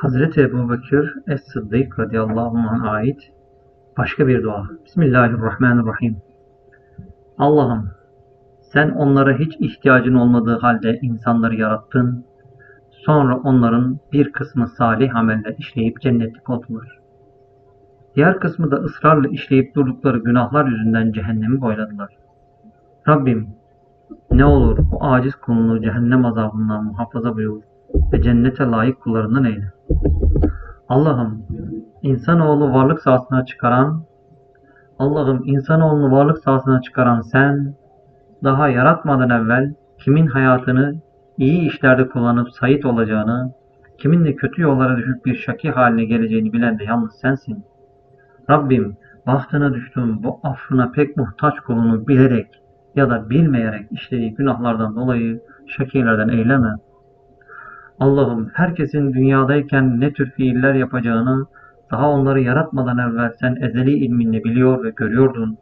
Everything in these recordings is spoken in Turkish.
Hazreti Ebu Bekir Es-Sıddık radıyallahu anh'a ait başka bir dua. Bismillahirrahmanirrahim. Allah'ım sen onlara hiç ihtiyacın olmadığı halde insanları yarattın. Sonra onların bir kısmı salih ameller işleyip cennetlik oldular. Diğer kısmı da ısrarla işleyip durdukları günahlar yüzünden cehennemi boyladılar. Rabbim ne olur bu aciz kulunu cehennem azabından muhafaza buyur ve cennete layık kullarından eyle. Allah'ım insanoğlu varlık sahasına çıkaran Allah'ım insanoğlunu varlık sahasına çıkaran sen daha yaratmadan evvel kimin hayatını iyi işlerde kullanıp sayit olacağını, kimin de kötü yollara düşüp bir şaki haline geleceğini bilen de yalnız sensin. Rabbim bahtına düştüğüm bu affına pek muhtaç kulunu bilerek ya da bilmeyerek işlediği günahlardan dolayı şakilerden eyleme. Allah'ım herkesin dünyadayken ne tür fiiller yapacağını daha onları yaratmadan evvel sen ezeli ilminle biliyor ve görüyordun.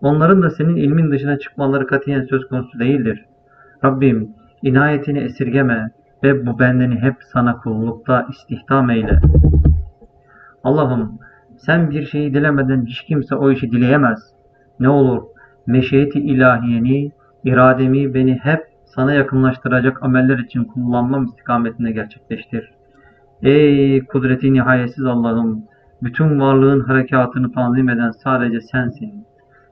Onların da senin ilmin dışına çıkmaları katiyen söz konusu değildir. Rabbim inayetini esirgeme ve bu bendeni hep sana kullukta istihdam eyle. Allah'ım sen bir şeyi dilemeden hiç kimse o işi dileyemez. Ne olur meşiyeti ilahiyeni, irademi beni hep sana yakınlaştıracak ameller için kullanmam istikametinde gerçekleştir. Ey kudreti nihayetsiz Allah'ım, bütün varlığın harekatını tanzim eden sadece sensin.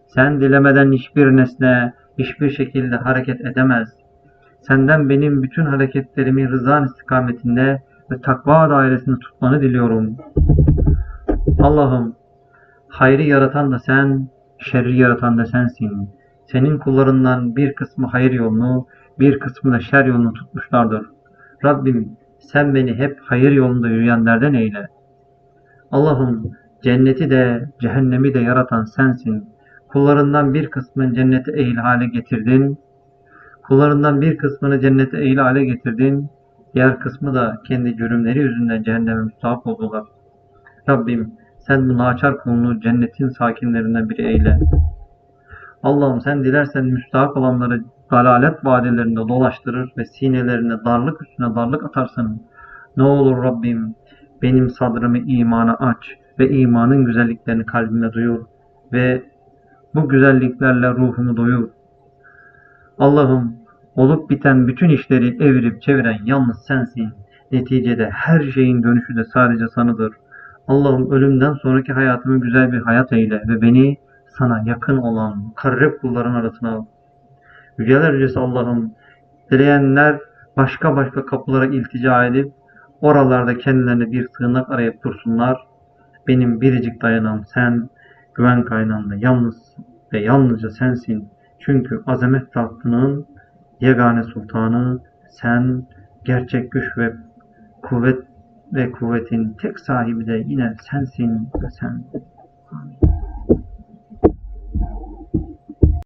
Sen dilemeden hiçbir nesne, hiçbir şekilde hareket edemez. Senden benim bütün hareketlerimi rızan istikametinde ve takva dairesinde tutmanı diliyorum. Allah'ım, hayrı yaratan da sen, şerri yaratan da sensin. Senin kullarından bir kısmı hayır yolunu, bir kısmı da şer yolunu tutmuşlardır. Rabbim sen beni hep hayır yolunda yürüyenlerden eyle. Allah'ım cenneti de cehennemi de yaratan sensin. Kullarından bir kısmını cennete eğil hale getirdin. Kullarından bir kısmını cennete eğil hale getirdin. Diğer kısmı da kendi cürümleri yüzünden cehenneme müstahak oldular. Rabbim sen bu naçar kulunu cennetin sakinlerinden biri eyle. Allah'ım sen dilersen müstahak olanları dalalet vadilerinde dolaştırır ve sinelerine darlık üstüne darlık atarsın. Ne olur Rabbim benim sadrımı imana aç ve imanın güzelliklerini kalbime duyur ve bu güzelliklerle ruhumu doyur. Allah'ım olup biten bütün işleri evirip çeviren yalnız sensin. Neticede her şeyin dönüşü de sadece sanıdır. Allah'ım ölümden sonraki hayatımı güzel bir hayat eyle ve beni sana yakın olan karrep kulların arasına al. Yüceler Yücesi Allah'ım dileyenler başka başka kapılara iltica edip oralarda kendilerine bir sığınak arayıp dursunlar. Benim biricik dayanam sen, güven kaynağında yalnız ve yalnızca sensin. Çünkü azamet tahtının yegane sultanı sen, gerçek güç ve kuvvet ve kuvvetin tek sahibi de yine sensin ve sen.